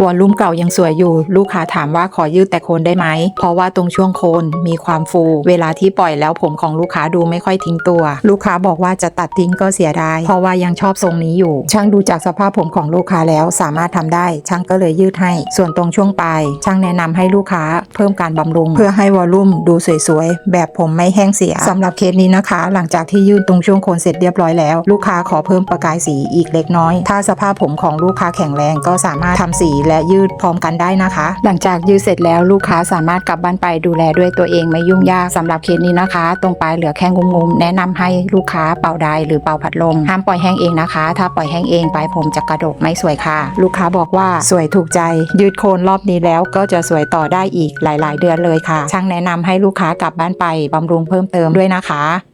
วอลลุ่มเก่ายังสวยอยู่ ลูกค้าถามว่าขอยืดแต่โคนได้ไหม เพราะว่าตรงช่วงโคนมีความฟู เวลาที่ปล่อยแล้วผมของลูกค้าดูไม่ค่อยทิ้งตัว ลูกค้าบอกว่าจะตัดทิ้งก็เสียดาย เพราะว่ายังชอบทรงนี้อยู่ ช่างดูจากสภาพผมของลูกค้าแล้วสามารถทำได้ ช่างก็เลยยืดให้ ส่วนตรงช่วงปลายช่างแนะนำให้ลูกค้าเพิ่มการบำรุง เพื่อให้วอลลุ่มดูสวยๆ แบบผมไม่แห้งเสียสำหรับเคสนี้นะคะ หลังจากที่ยืดตรงช่วงโคนเสร็จเรียบร้อยแล้ว ลูกค้าขอเพิ่มประกายสีอีกเล็กน้อย ถ้าสภาพผมของลูกค้าแข็งแรงก็สามารถทำสีและยืดพร้อมกันได้นะคะ หลังจากยืดเสร็จแล้วลูกค้าสามารถกลับบ้านไปดูแลด้วยตัวเองไม่ยุ่งยากสำหรับเคสนี้นะคะ ตรงปลายเหลือแค่งุ้มๆแนะนำให้ลูกค้าเป่าไดร์หรือเป่าพัดลมห้ามปล่อยแห้งเองนะคะ ถ้าปล่อยแห้งเองปลายผมจะกระดกไม่สวยค่ะ ลูกค้าบอกว่าสวยถูกใจ ยืดโคนรอบนี้แล้วก็จะสวยต่อได้อีกหลาย ๆ เดือนเลยค่ะช่างแนะนำให้ลูกค้ากลับบ้านไปบำรุงเพิ่มเติมด้วยนะคะ